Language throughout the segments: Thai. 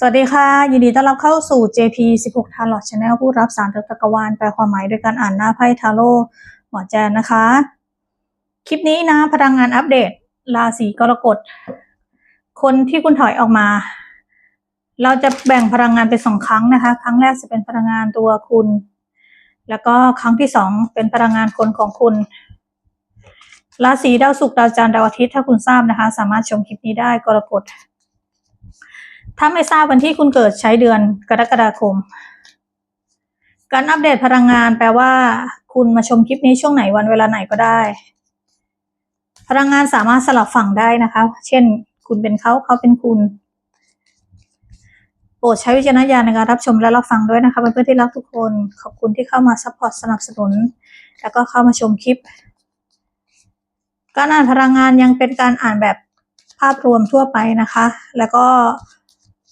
สวัสดีค่ะ ยินดีต้อนรับเข้าสู่ JP 16 Tarot Channel ผู้รับสารจักรวาลแปลความหมายโดยการอ่านหน้าไพ่ทาโร่หมอแจนนะคะ คลิปนี้นะพลังงานอัปเดต ราศีกรกฎ คนที่คุณถอยออกมา เราจะแบ่งพลังงานเป็นสองครั้งนะคะ ครั้งแรกจะเป็นพลังงานตัวคุณ แล้วก็ครั้งที่สองเป็นพลังงานคนของคุณราศีดาวศุกร์ดาวจันทร์ดาวอาทิตย์ถ้าคุณทราบนะคะ สามารถชมคลิปนี้ได้กรกฎ ถ้าไม่ทราบวันที่คุณเกิดใช้เดือนกรกฎาคม การอัปเดตพลังงานแปลว่า คุณมาชมคลิปนี้ช่วงไหนวันเวลาไหนก็ได้ พลังงานสามารถสลับฝั่งได้นะคะ เช่น คุณเป็นเขาเขาเป็นคุณ โปรดใช้วิจารณญาณในการรับชมและรับฟังด้วยนะคะเพื่อนๆที่รักทุกคน ขอบคุณที่เข้ามาซัพพอร์ตสนับสนุน แล้วก็เข้ามาชมคลิป การอ่านพลังงานยังเป็นการอ่านแบบภาพรวมทั่วไปนะคะ แล้วก็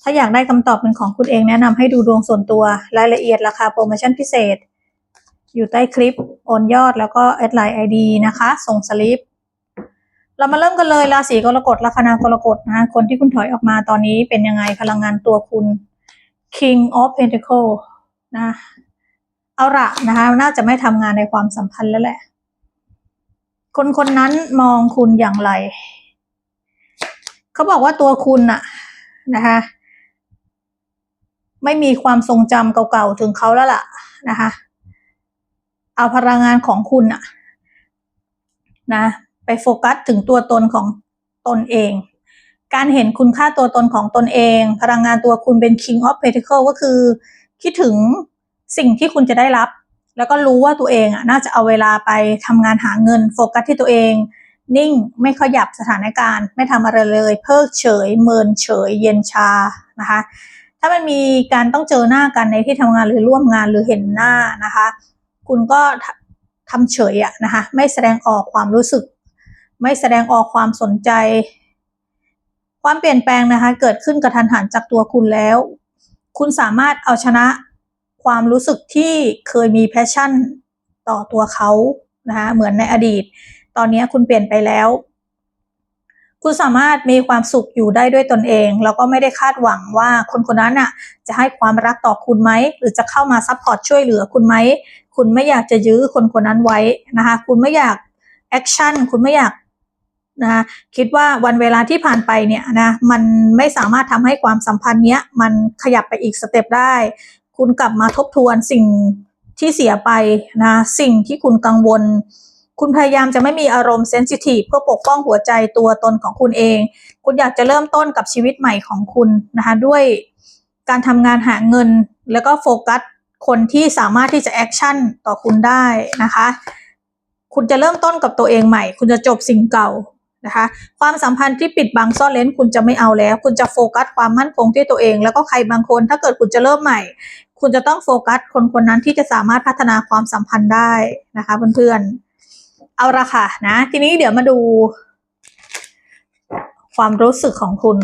ถ้าอยากได้คำตอบเป็นของคุณเองแนะนำให้ดูดวงส่วนตัว รายละเอียดราคาโปรโมชั่นพิเศษ อยู่ใต้คลิป โอนยอดแล้วก็แอดไลน์ไอดีนะคะ ส่งสลิป เรามาเริ่มกันเลยราศีกรกฎลัคนากรกฎนะคะคนที่คุณถอยออกมาตอนนี้เป็นยังไงพลังงานตัวคุณ King of Pentacle นะเอาละนะคะน่าจะไม่ทำงานในความสัมพันธ์แล้วแหละ คนคนนั้นมองคุณอย่างไร เขาบอกว่าตัวคุณอะนะคะ ไม่มีความทรงจำเก่าๆถึงเขาแล้วล่ะนะคะ เอาพลังงานของคุณอะนะ ไปโฟกัสถึงตัวตนของตนเอง การเห็นคุณค่าตัวตนของตนเอง พลังงานตัวคุณเป็น King of Pentacle ก็คือ คิดถึงสิ่งที่คุณจะได้รับ แล้วก็รู้ว่าตัวเองอะน่าจะเอาเวลาไปทำงานหาเงิน โฟกัสที่ตัวเอง นิ่งไม่ขยับสถานการณ์ ไม่ทำอะไรเลย เพิกเฉย เมินเฉย เย็นชานะคะามันมีการต้องเจอหน้ากันในที่ทำงานหรือร่วมงานหรือเห็นหน้านะคะ คุณก็ทำเฉยอะนะคะ ไม่แสดงออกความรู้สึก ไม่แสดงออกความสนใจ ความเปลี่ยนแปลงนะคะ เกิดขึ้นกระทันหันจากตัวคุณแล้ว คุณสามารถเอาชนะความรู้สึกที่เคยมีแพชชั่นต่อตัวเขานะคะเหมือนในอดีต ตอนนี้คุณเปลี่ยนไปแล้ว คุณสามารถมีความสุขอยู่ได้ด้วยตนเอง แล้วก็ไม่ได้คาดหวังว่าคนคนนั้นน่ะจะให้ความรักต่อคุณไหมหรือจะเข้ามาซัพพอร์ตช่วยเหลือคุณไหมคุณไม่อยากจะยื้อคนคนนั้นไว้นะคะคุณไม่อยากแอคชั่นคุณไม่อยากนะคะคิดว่าวันเวลาที่ผ่านไปเนี่ยนะมันไม่สามารถทำให้ความสัมพันธ์เนี้ยมันขยับไปอีกสเต็ปได้ คุณกลับมาทบทวนสิ่งที่เสียไปนะสิ่งที่คุณกังวล คุณพยายามจะไม่มีอารมณ์เซนซิทีฟเพื่อปกป้องหัวใจตัวตนของคุณเอง คุณอยากจะเริ่มต้นกับชีวิตใหม่ของคุณนะคะด้วยการทำงานหาเงินแล้วก็โฟกัสคนที่สามารถที่จะแอคชั่นต่อคุณได้นะคะ คุณจะเริ่มต้นกับตัวเองใหม่ คุณจะจบสิ่งเก่านะคะ ความสัมพันธ์ที่ปิดบังซ่อนเลนคุณจะไม่เอาแล้ว คุณจะโฟกัสความมั่นคงที่ตัวเอง แล้วก็ใครบางคน ถ้าเกิดคุณจะเริ่มใหม่ คุณจะต้องโฟกัสคนคนนั้นที่จะสามารถพัฒนาความสัมพันธ์ได้นะคะเพื่อนๆ เอาละค่ะนะ ทีนี้เดี๋ยวมาดู ความรู้สึกของคุณ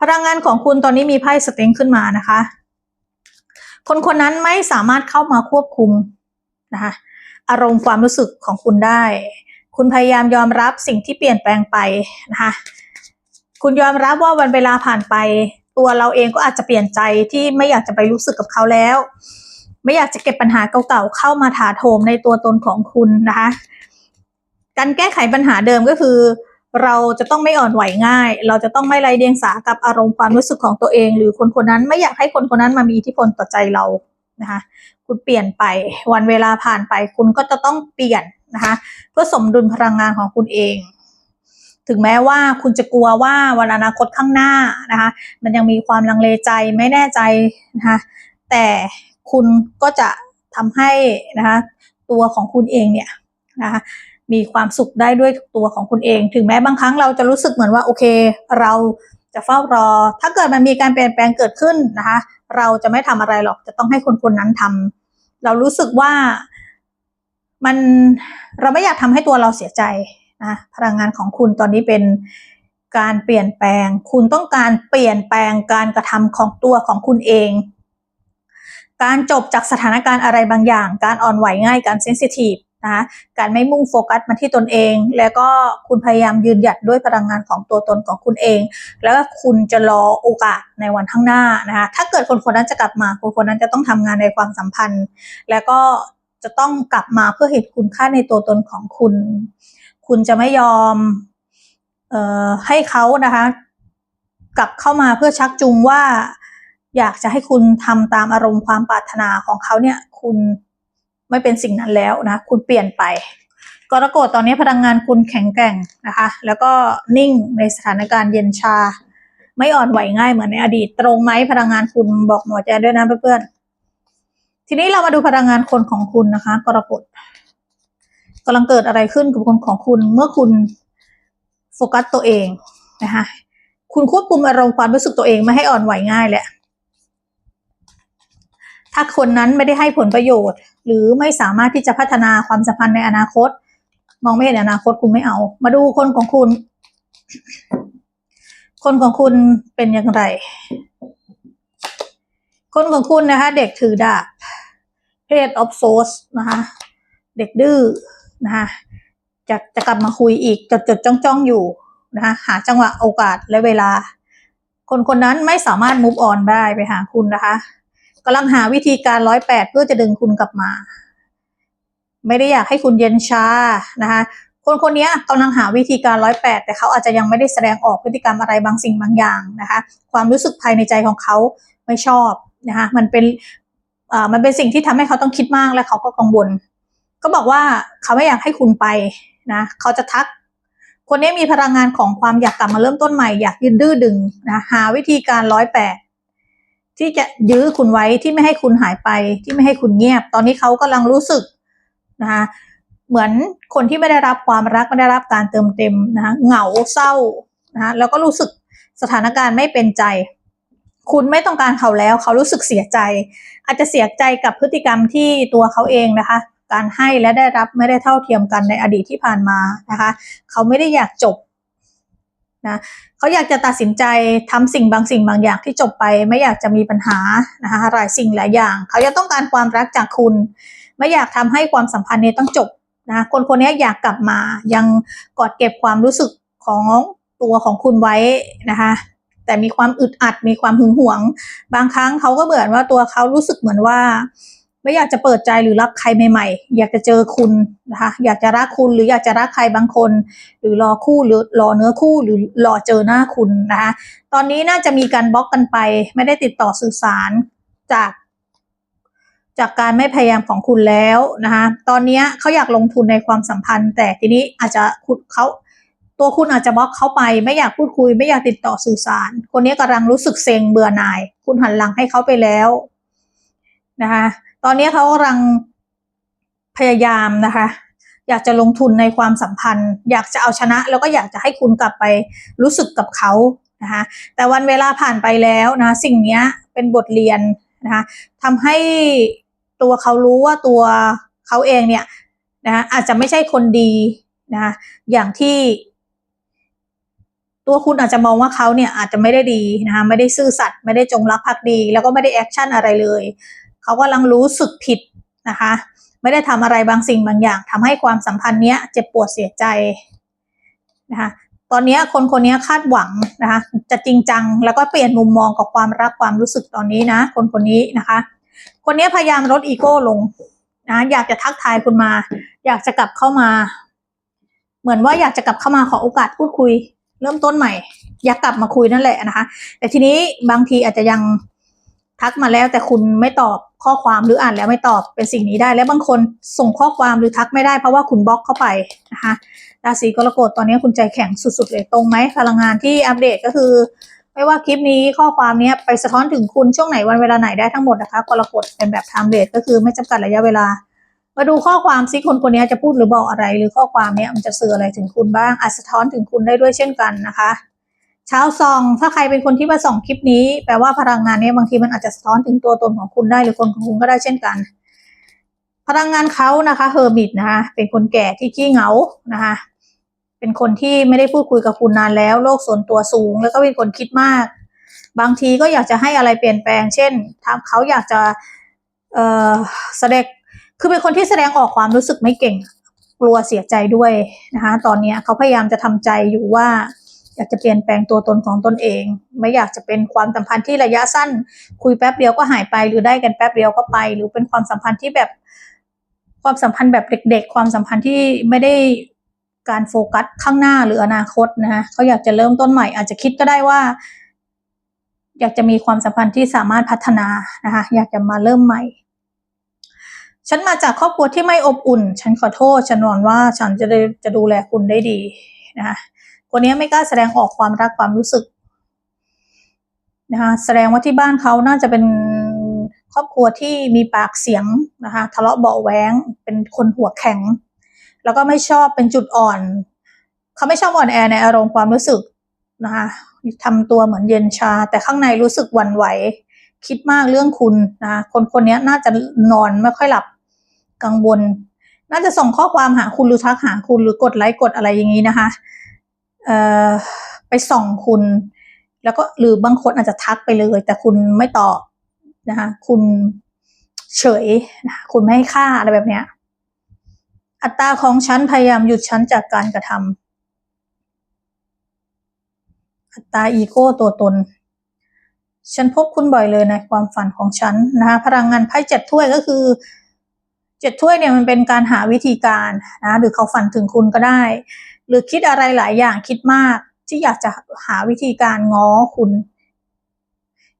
พลังงานของคุณตอนนี้มีไพ่สเต็งขึ้นมานะคะ คนคนนั้นไม่สามารถเข้ามาควบคุมนะคะอารมณ์ความรู้สึกของคุณได้ คุณพยายามยอมรับสิ่งที่เปลี่ยนแปลงไปนะคะ คุณยอมรับว่าวันเวลาผ่านไป ตัวเราเองก็อาจจะเปลี่ยนใจที่ไม่อยากจะไปรู้สึกกับเขาแล้ว ไม่อยากจะเก็บปัญหาเก่าๆเข้ามาถาโถมในตัวตนของคุณนะคะ การแก้ไขปัญหาเดิมก็คือ เราจะต้องไม่อ่อนไหวง่าย เราจะต้องไม่ไรเดียงสากับอารมณ์ความรู้สึกของตัวเอง หรือคนคนนั้นไม่อยากให้คนคนนั้นมามีอิทธิพลต่อใจเรานะคะคุณเปลี่ยนไปวันเวลาผ่านไป คุณก็จะต้องเปลี่ยนนะคะเพื่อสมดุลพลังงานของคุณเอง ถึงแม้ว่าคุณจะกลัวว่าวันอนาคตข้างหน้านะคะมันยังมีความลังเลใจไม่แน่ใจนะคะแต่ คุณก็จะทำให้นะคะตัวของคุณเองเนี่ยนะคะมีความสุขได้ด้วยตัวของคุณเอง ถึงแม้บางครั้งเราจะรู้สึกเหมือนว่าโอเค เราจะเฝ้ารอ ถ้าเกิดมันมีการเปลี่ยนแปลงเกิดขึ้นนะคะเราจะไม่ทำอะไรหรอกจะต้องให้คนคนนั้นทำเรารู้สึกว่ามันเราไม่อยากทำให้ตัวเราเสียใจนะพลังงานของคุณตอนนี้เป็นการเปลี่ยนแปลง คุณต้องการเปลี่ยนแปลงการกระทำของตัวของคุณเอง การจบจากสถานการณ์อะไรบางอย่าง การอ่อนไหวง่าย การเซนซิทีฟนะคะการไม่มุ่งโฟกัสมาที่ตนเอง แล้วก็คุณพยายามยืนหยัดด้วยพลังงานของตัวตนของคุณเอง แล้วก็คุณจะรอโอกาสในวันข้างหน้านะคะถ้าเกิดคนคนนั้นจะกลับมาคนคนนั้นจะต้องทำงานในความสัมพันธ์ แล้วก็จะต้องกลับมาเพื่อเห็นคุณค่าในตัวตนของคุณ คุณจะไม่ยอมเอ่อให้เขานะคะ กลับเข้ามาเพื่อชักจูงว่า อยากจะให้คุณทำตามอารมณ์ความปรารถนาของเขาเนี่ย คุณไม่เป็นสิ่งนั้นแล้วนะ คุณเปลี่ยนไปกรกฎตอนนี้พลังงานคุณแข็งแกร่งนะคะ แล้วก็นิ่งในสถานการณ์เย็นชา ไม่อ่อนไหวง่ายเหมือนในอดีต ตรงไหมพลังงานคุณบอกหมอแจด้วยนะเพื่อนๆทีนี้เรามาดูพลังงานคนของคุณนะคะ กรกฎกำลังเกิดอะไรขึ้นกับคนของคุณเมื่อคุณโฟกัสตัวเองนะคะคุณควบคุมอารมณ์ความรู้สึกตัวเองไม่ให้อ่อนไหวง่ายแหละ ถ้าคนนั้นไม่ได้ให้ผลประโยชน์ หรือไม่สามารถที่จะพัฒนาความสัมพันธ์ในอนาคต มองไม่เห็นอนาคตคุณไม่เอา มาดูคนของคุณ คนของคุณเป็นอย่างไร คนของคุณนะคะ เด็กถือดาบเพศออฟโซสนะคะเด็กดื้อนะคะจะจะกลับมาคุยอีกจดจดจ้องจ้องอยู่นะคะหาจังหวะโอกาสและเวลา คนคนนั้นไม่สามารถมูฟออนได้ไปหาคุณนะคะ กำลังหาวิธีการร้อยแปดเพื่อจะดึงคุณกลับมา ไม่ได้อยากให้คุณเย็นชานะคะคนคนนี้กำลังหาวิธีการร้อยแปดแต่เขาอาจจะยังไม่ได้แสดงออกพฤติกรรมอะไรบางสิ่งบางอย่างนะคะ ความรู้สึกภายในใจของเขาไม่ชอบนะคะมันเป็นอ่ามันเป็นสิ่งที่ทำให้เขาต้องคิดมากและเขาก็กังวลก็บอกว่าเขาไม่อยากให้คุณไปนะเขาจะทัก คนนี้มีพลังงานของความอยากกลับมาเริ่มต้นใหม่อยากยืนดื้อดึงนะหาวิธีการร้อยแปด ที่จะยื้อคุณไว้ที่ไม่ให้คุณหายไปที่ไม่ให้คุณเงียบ ตอนนี้เขากำลังรู้สึกนะคะเหมือนคนที่ไม่ได้รับความรักไม่ได้รับการเติมเต็มนะคะเหงาเศร้านะคะแล้วก็รู้สึกสถานการณ์ไม่เป็นใจ คุณไม่ต้องการเขาแล้วเขารู้สึกเสียใจ อาจจะเสียใจกับพฤติกรรมที่ตัวเขาเองนะคะ การให้และได้รับไม่ได้เท่าเทียมกันในอดีตที่ผ่านมานะคะ เขาไม่ได้อยากจบ นะเขาอยากจะตัดสินใจทำสิ่งบางสิ่งบางอย่างที่จบไปไม่อยากจะมีปัญหานะคะหลายสิ่งหลายอย่าง เขาจะต้องการความรักจากคุณ ไม่อยากทำให้ความสัมพันธ์นี้ต้องจบนะคนคนนี้อยากกลับมายังกอดเก็บความรู้สึกของตัวของคุณไว้นะคะแต่มีความอึดอัดมีความหึงหวง บางครั้งเขาก็เหมือนว่าตัวเขารู้สึกเหมือนว่า ไม่อยากจะเปิดใจหรือรับใครใหม่ๆ อยากจะเจอคุณนะคะอยากจะรักคุณหรืออยากจะรักใครบางคน หรือรอคู่หรือรอเนื้อคู่หรือรอเจอหน้าคุณนะคะตอนนี้น่าจะมีการบล็อกกันไป ไม่ได้ติดต่อสื่อสารจาก จากการไม่พยายามของคุณแล้วนะคะตอนนี้เขาอยากลงทุนในความสัมพันธ์ แต่ทีนี้อาจจะคุณเขาตัวคุณอาจจะบล็อกเขาไป ไม่อยากพูดคุย ไม่อยากติดต่อสื่อสาร คนนี้กำลังรู้สึกเซ็งเบื่อหน่าย คุณหันหลังให้เขาไปแล้วนะคะ ตอนนี้เขากำลังพยายามนะคะ อยากจะลงทุนในความสัมพันธ์ อยากจะเอาชนะ แล้วก็อยากจะให้คุณกลับไปรู้สึกกับเขานะคะ แต่วันเวลาผ่านไปแล้วนะ สิ่งนี้เป็นบทเรียนนะคะทำให้ตัวเขารู้ว่าตัวเขาเองเนี่ยนะคะอาจจะไม่ใช่คนดีนะคะอย่างที่ตัวคุณอาจจะมองว่าเขาเนี่ยอาจจะไม่ได้ดีนะคะไม่ได้ซื่อสัตย์ไม่ได้จงรักภักดี แล้วก็ไม่ได้แอคชั่นอะไรเลย เขากำลังรู้สึกผิดนะคะ ไม่ได้ทำอะไรบางสิ่งบางอย่างทำให้ความสัมพันธ์เนี้ยเจ็บปวดเสียใจนะคะตอนนี้คนคนนี้คาดหวังนะคะจะจริงจังแล้วก็เปลี่ยนมุมมองกับความรักความรู้สึกตอนนี้นะ คนคนนี้นะคะ คนนี้พยายามลดอีโก้ลงนะอยากจะทักทายคุณมา อยากจะกลับเข้ามา เหมือนว่าอยากจะกลับเข้ามาขอโอกาสพูดคุย เริ่มต้นใหม่ อยากกลับมาคุยนั่นแหละนะคะ แต่ทีนี้บางทีอาจจะยัง ทักมาแล้วแต่คุณไม่ตอบข้อความหรืออ่านแล้วไม่ตอบเป็นสิ่งนี้ได้ และบางคนส่งข้อความหรือทักไม่ได้เพราะว่าคุณบล็อกเข้าไปนะคะราศีกรกฎตอนนี้คุณใจแข็งสุดๆเลยตรงไหมพลังงานที่อัปเดตก็คือ ไม่ว่าคลิปนี้ข้อความนี้ไปสะท้อนถึงคุณช่วงไหนวันเวลาไหนได้ทั้งหมดนะคะกรกฎเป็นแบบไทม์เลทก็คือไม่จำกัดระยะเวลา มาดูข้อความซิคนคนนี้จะพูดหรือบอกอะไร หรือข้อความนี้มันจะสื่ออะไรถึงคุณบ้างอาจสะท้อนถึงคุณได้ด้วยเช่นกันนะคะ เช้าซอง ถ้าใครเป็นคนที่มาส่องคลิปนี้ แปลว่าพลังงานเนี้ยบางทีมันอาจจะสะท้อนถึงตัวตนของคุณได้หรือคนของคุณก็ได้เช่นกัน พลังงานเขานะคะเฮอร์มิตนะคะเป็นคนแก่ที่ขี้เหงานะคะเป็นคนที่ไม่ได้พูดคุยกับคุณนานแล้วโลกส่วนตัวสูง แล้วก็เป็นคนคิดมาก บางทีก็อยากจะให้อะไรเปลี่ยนแปลง เช่นทำเขาอยากจะเอ่อแสดงคือเป็นคนที่แสดงออกความรู้สึกไม่เก่ง กลัวเสียใจด้วยนะคะตอนนี้เขาพยายามจะทำใจอยู่ว่า อยากจะเปลี่ยนแปลงตัวตนของตนเอง ไม่อยากจะเป็นความสัมพันธ์ที่ระยะสั้น คุยแป๊บเดียวก็หายไป หรือได้กันแป๊บเดียวก็ไป หรือเป็นความสัมพันธ์ที่แบบ ความสัมพันธ์แบบเด็ก ๆ ความสัมพันธ์ที่ไม่ได้การโฟกัสข้างหน้าหรืออนาคตนะคะเขาอยากจะเริ่มต้นใหม่ อาจจะคิดก็ได้ว่า อยากจะมีความสัมพันธ์ที่สามารถพัฒนานะคะอยากจะมาเริ่มใหม่ ฉันมาจากครอบครัวที่ไม่อบอุ่น ฉันขอโทษ ฉันหวังว่าฉันจะได้จะดูแลคุณได้ดีนะคะ คนนี้ไม่กล้าแสดงออกความรักความรู้สึกนะคะแสดงว่าที่บ้านเขาน่าจะเป็นครอบครัวที่มีปากเสียงนะคะทะเลาะเบาะแว้งเป็นคนหัวแข็ง แล้วก็ไม่ชอบเป็นจุดอ่อน เขาไม่ชอบอ่อนแอในอารมณ์ความรู้สึกนะคะทำตัวเหมือนเย็นชา แต่ข้างในรู้สึกวันไหว คิดมากเรื่องคุณนะคะคนคนนี้น่าจะนอนไม่ค่อยหลับกังวล น่าจะส่งข้อความหาคุณหรือทักหาคุณหรือกดไลค์กดอะไรอย่างนี้นะคะ ไปส่องคุณ แล้วก็หรือบางคนอาจจะทักไปเลย แต่คุณไม่ตอบนะคะคุณเฉยนะคุณไม่ให้ค่าอะไรแบบเนี้ย อัตราของฉันพยายามหยุดฉันจากการกระทำอัตราอีโก้ตัวตน ฉันพบคุณบ่อยเลยในความฝันของฉันนะคะพลังงานไพ่เจ็ดถ้วยก็คือเจ็ดถ้วยเนี่ยมันเป็นการหาวิธีการนะหรือเขาฝันถึงคุณก็ได้ หรือคิดอะไรหลายอย่างคิดมากที่อยากจะหาวิธีการง้อคุณ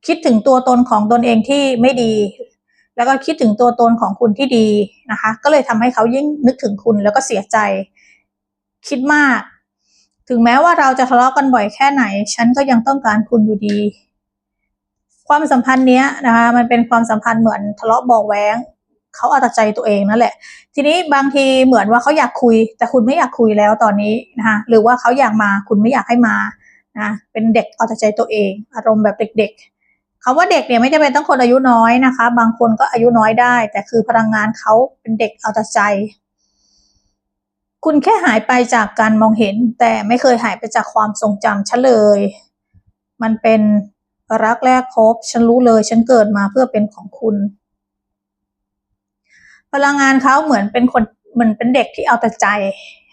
คิดถึงตัวตนของตนเองที่ไม่ดี แล้วก็คิดถึงตัวตนของคุณที่ดีนะคะ ก็เลยทำให้เขายิ่งนึกถึงคุณแล้วก็เสียใจ คิดมาก ถึงแม้ว่าเราจะทะเลาะกันบ่อยแค่ไหน ฉันก็ยังต้องการคุณอยู่ดี ความสัมพันธ์เนี้ยนะคะ มันเป็นความสัมพันธ์เหมือนทะเลาะบอกแว้ง เขาเอาแต่ใจตัวเองนั่นแหละ ทีนี้บางทีเหมือนว่าเขาอยากคุย แต่คุณไม่อยากคุยแล้วตอนนี้นะคะหรือว่าเขาอยากมาคุณไม่อยากให้มานะเป็นเด็กเอาแต่ใจตัวเอง อารมณ์แบบเด็กๆคาว่าเด็กเนี่ยไม่จำเป็นต้องคนอายุน้อยนะคะ บางคนก็อายุน้อยได้ แต่คือพลังงานเขาเป็นเด็กเอาแต่ใจ คุณแค่หายไปจากการมองเห็น แต่ไม่เคยหายไปจากความทรงจำฉันเลย มันเป็นรักแรกพบ ฉันรู้เลย ฉันเกิดมาเพื่อเป็นของคุณ พลังงานเขาเหมือนเป็นคนเหมือนเป็นเด็กที่เอาแต่ใจ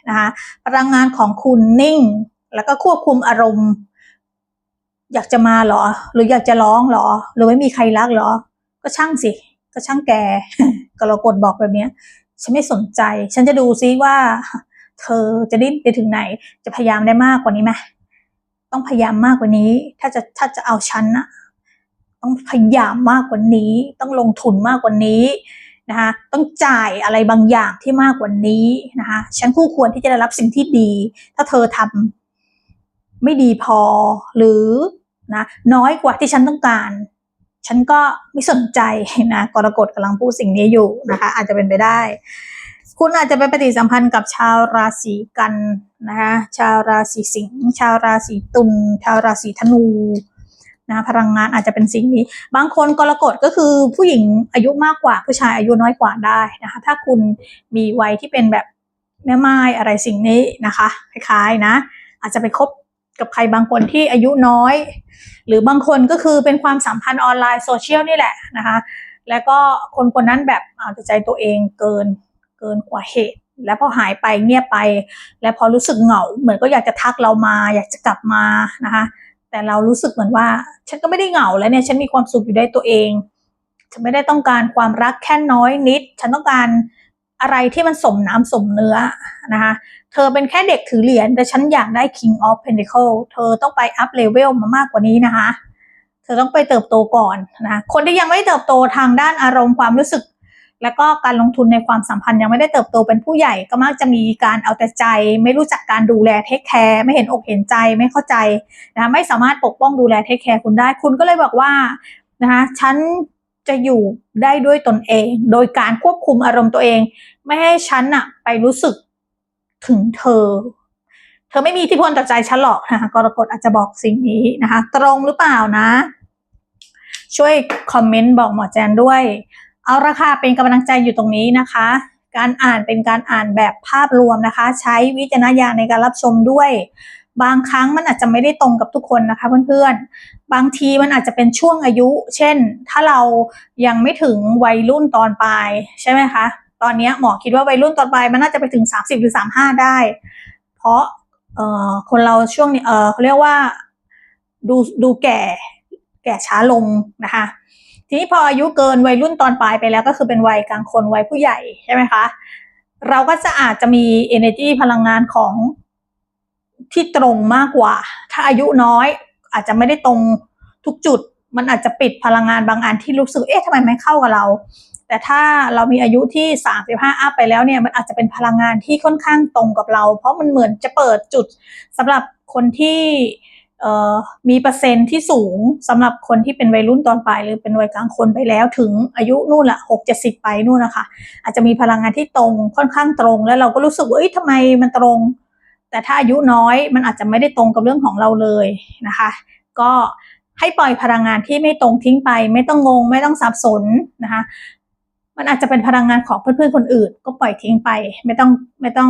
นะคะพลังงานของคุณนิ่ง แล้วก็ควบคุมอารมณ์ อยากจะมาหรอ หรืออยากจะร้องหรอ หรือไม่มีใครรักหรอ ก็ช่างสิ ก็ช่างแกก็เรากดบอกแบบนี้ฉันไม่สนใจ ฉันจะดูซิว่า เธอจะดิ้นไปถึงไหน จะพยายามได้มากกว่านี้ไหมต้องพยายามมากกว่านี้ ถ้าจะถ้าจะเอาฉันนะต้องพยายามมากกว่านี้ ต้องลงทุนมากกว่านี้ นะคะต้องจ่ายอะไรบางอย่างที่มากกว่านี้นะคะฉันคู่ควรที่จะได้รับสิ่งที่ดี ถ้าเธอทำไม่ดีพอหรือนะน้อยกว่าที่ฉันต้องการ ฉันก็ไม่สนใจนะกรกฎกำลังพูดสิ่งนี้อยู่นะคะ อาจจะเป็นไปได้ คุณอาจจะไปปฏิสัมพันธ์กับชาวราศีกันนะคะชาวราศีสิงห์ชาวราศีตุลชาวราศีธนู นะพลังงานอาจจะเป็นสิ่งนี้ บางคนกรกฎก็คือผู้หญิงอายุมากกว่าผู้ชายอายุน้อยกว่าได้นะคะ ถ้าคุณมีวัยที่เป็นแบบแม่ไม้อะไรสิ่งนี้นะคะคล้ายๆนะ อาจจะไปคบกับใครบางคนที่อายุน้อย หรือบางคนก็คือเป็นความสัมพันธ์ออนไลน์โซเชียลนี่แหละนะคะ แล้วก็คนคนนั้นแบบเอาใจตัวเองเกินเกินกว่าเหตุ แล้วพอหายไปเงียบไป แล้วพอรู้สึกเหงา เหมือนก็อยากจะทักเรามา อยากจะกลับมานะคะ แต่เรารู้สึกเหมือนว่า ฉันก็ไม่ได้เหงาแล้วเนี่ย ฉันมีความสุขอยู่ได้ตัวเอง ฉันไม่ได้ต้องการความรักแค่น้อยนิด ฉันต้องการอะไรที่มันสมน้ำสมเนื้อนะคะ เธอเป็นแค่เด็กถือเหรียญแต่ฉันอยากได้ King of Pentacle เธอต้องไปอัพเลเวลมามากกว่านี้นะคะ เธอต้องไปเติบโตก่อนนะคะคนที่ยังไม่เติบโตทางด้านอารมณ์ความรู้สึก แล้วก็การลงทุนในความสัมพันธ์ยังไม่ได้เติบโตเป็นผู้ใหญ่ก็มักจะมีการเอาแต่ใจ ไม่รู้จักการดูแลเทคแคร์ไม่เห็นอกเห็นใจไม่เข้าใจนะไม่สามารถปกป้องดูแลเทคแคร์คุณได้ คุณก็เลยบอกว่านะคะฉันจะอยู่ได้ด้วยตนเอง โดยการควบคุมอารมณ์ตัวเอง ไม่ให้ฉันอะไปรู้สึกถึงเธอ เธอไม่มีอิทธิพลต่อใจฉันหรอกนะคะกรกฎอาจจะบอกสิ่งนี้นะคะ ตรงหรือเปล่านะ ช่วยคอมเมนต์บอกหมอแจนด้วย เอาราคาเป็นกำลังใจอยู่ตรงนี้นะคะ การอ่านเป็นการอ่านแบบภาพรวมนะคะ ใช้วิจารณญาณในการรับชมด้วย บางครั้งมันอาจจะไม่ได้ตรงกับทุกคนนะคะเพื่อนๆ บางทีมันอาจจะเป็นช่วงอายุ เช่น ถ้าเรายังไม่ถึงวัยรุ่นตอนปลายใช่ไหมคะ ตอนนี้หมอคิดว่าวัยรุ่นตอนปลายมันน่าจะไปถึง 30 หรือ 35 ได้ เพราะเอ่อคนเราช่วงนี้เออเขาเรียกว่าดูดูแก่แก่ช้าลงนะคะ ทีนี้พออายุเกินวัยรุ่นตอนปลายไปแล้วก็คือเป็นวัยกลางคนวัยผู้ใหญ่ใช่ไหมคะ เราก็จะอาจจะมี energy พลังงานของที่ตรงมากกว่า ถ้าอายุน้อยอาจจะไม่ได้ตรงทุกจุด มันอาจจะปิดพลังงานบางอันที่รู้สึก เอ๊ะทำไมไม่เข้ากับเรา แต่ถ้าเรามีอายุที่ 35 อัพไปแล้วเนี่ย มันอาจจะเป็นพลังงานที่ค่อนข้างตรงกับเรา เพราะมันเหมือนจะเปิดจุดสำหรับคนที่ มีเปอร์เซ็นต์ที่สูงสำหรับคนที่เป็นวัยรุ่นตอนปลายหรือเป็นวัยกลางคนไปแล้วถึงอายุนู่นละหกเจ็ดสิบไปนู่นนะคะอาจจะมีพลังงานที่ตรงค่อนข้างตรงแล้วเราก็รู้สึกว่าเอ้ยทำไมมันตรง แต่ถ้าอายุน้อยมันอาจจะไม่ได้ตรงกับเรื่องของเราเลยนะคะ ก็ให้ปล่อยพลังงานที่ไม่ตรงทิ้งไป ไม่ต้องงง ไม่ต้องสับสนนะคะมันอาจจะเป็นพลังงานของเพื่อนๆคนอื่น ก็ปล่อยทิ้งไป ไม่ต้องไม่ต้อง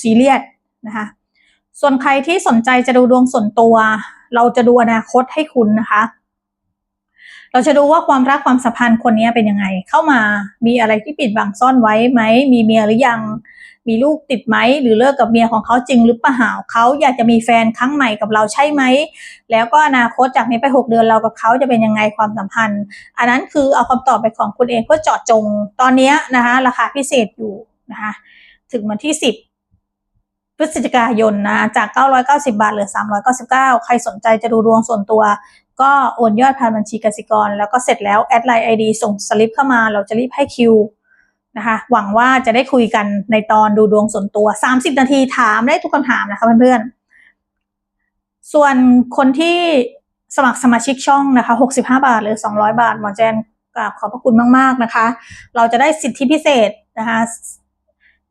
ซีเรียสนะคะ ส่วนใครที่สนใจจะดูดวงส่วนตัว เราจะดูอนาคตให้คุณนะคะ เราจะดูว่าความรักความสัมพันธ์คนนี้เป็นยังไง เข้ามามีอะไรที่ปิดบังซ่อนไว้ไหม มีเมียหรือยัง มีลูกติดไหม หรือเลิกกับเมียของเขาจริงหรือเปล่าเขาอยากจะมีแฟนครั้งใหม่กับเราใช่ไหม แล้วก็อนาคตจากนี้ไปหกเดือนเรากับเขาจะเป็นยังไงความสัมพันธ์ อันนั้นคือเอาคำตอบไปของคุณเองเพื่อเจาะจง ตอนนี้นะคะราคาพิเศษอยู่นะคะ ถึงวันที่สิบ พฤศจิกายนนะจาก 990 บาทเหลือ 399 ใครสนใจจะดูดวงส่วนตัว ก็โอนยอดผ่านบัญชีกสิกร แล้วก็เสร็จแล้วแอดไลน์ไอดีส่งสลิปเข้ามาเราจะรีบให้คิวนะคะหวังว่าจะได้คุยกันในตอนดูดวงส่วนตัว 30 นาทีถามได้ทุกคำถามนะคะเพื่อนๆ ส่วนคนที่สมัครสมาชิกช่องนะคะ 65 บาทหรือ 200 บาทหมอแจนกราบขอบพระคุณมาก ๆ นะคะ เราจะได้สิทธิพิเศษนะคะ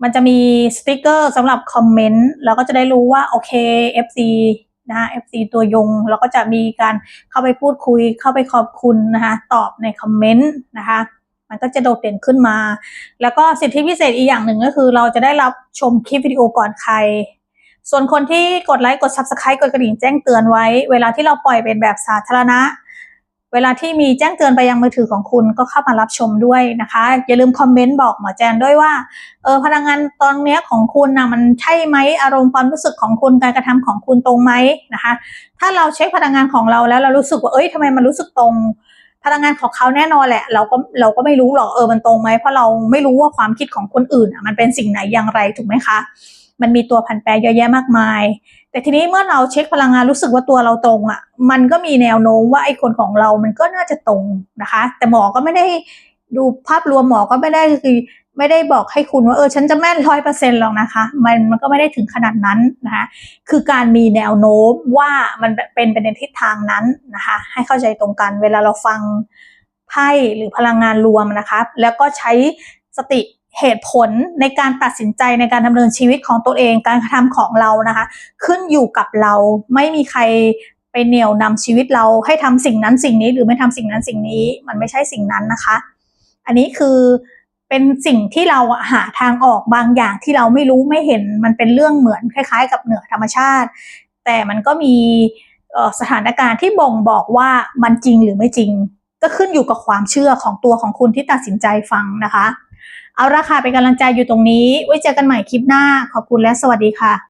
มันจะมีสติกเกอร์สำหรับคอมเมนต์เราก็จะได้รู้ว่าโอเค FC นะคะ FC ตัวยงเราก็จะมีการเข้าไปพูดคุยเข้าไปขอบคุณนะคะตอบในคอมเมนต์นะคะมันก็จะโดดเด่นขึ้นมา แล้วก็สิทธิพิเศษอีกอย่างหนึ่งก็คือ เราจะได้รับชมคลิปวิดีโอก่อนใคร ส่วนคนที่กดไลค์กด Subscribe กดกระดิ่งแจ้งเตือนไว้ เวลาที่เราปล่อยเป็นแบบสาธารณะ เวลาที่มีแจ้งเตือนไปยังมือถือของคุณก็เข้ามารับชมด้วยนะคะ อย่าลืมคอมเมนต์บอกหมอแจนด้วยว่าเออพลังงานตอนนี้ของคุณนะมันใช่ไหมอารมณ์ความรู้สึกของคุณการกระทำของคุณตรงไหมนะคะ ถ้าเราเช็คพลังงานของเราแล้วเรารู้สึกว่าเอ้ยทำไมมันรู้สึกตรงพลังงานของเขาแน่นอนแหละ เราก็เราก็ไม่รู้หรอกเออมันตรงไหมเพราะเราไม่รู้ว่าความคิดของคนอื่นอะมันเป็นสิ่งไหนอย่างไรถูกไหมคะ มันมีตัวพันแปรเยอะแยะมากมาย แต่ทีนี้เมื่อเราเช็คพลังงานรู้สึกว่าตัวเราตรงอะ มันก็มีแนวโน้มว่าไอ้คนของเรามันก็น่าจะตรงนะคะ แต่หมอก็ไม่ได้ดูภาพรวมหมอก็ไม่ได้คือไม่ได้บอกให้คุณว่าเออฉันจะแม่นร้อยเปอร์เซ็นต์หรอกนะคะ มันมันก็ไม่ได้ถึงขนาดนั้นนะคะคือการมีแนวโน้มว่ามันเป็นไปในทิศทางนั้นนะคะ ให้เข้าใจตรงกันเวลาเราฟังไพ่หรือพลังงานรวมนะคะ แล้วก็ใช้สติ เหตุผลในการตัดสินใจในการดำเนินชีวิตของตัวเองการกระทำของเรานะคะ ขึ้นอยู่กับเราไม่มีใครไปเหนี่ยวนำชีวิตเราให้ทำสิ่งนั้นสิ่งนี้หรือไม่ทำสิ่งนั้นสิ่งนี้มันไม่ใช่สิ่งนั้นนะคะ อันนี้คือเป็นสิ่งที่เราหาทางออกบางอย่างที่เราไม่รู้ไม่เห็นมันเป็นเรื่องเหมือนคล้ายๆ กับเหนือธรรมชาติ แต่มันก็มีสถานการณ์ที่บ่งบอกว่ามันจริงหรือไม่จริง ก็ขึ้นอยู่กับความเชื่อของตัวของคุณที่ตัดสินใจฟังนะคะ เอาราคาเป็นกำลังใจอยู่ตรงนี้ ไว้เจอกันใหม่คลิปหน้า ขอบคุณและสวัสดีค่ะ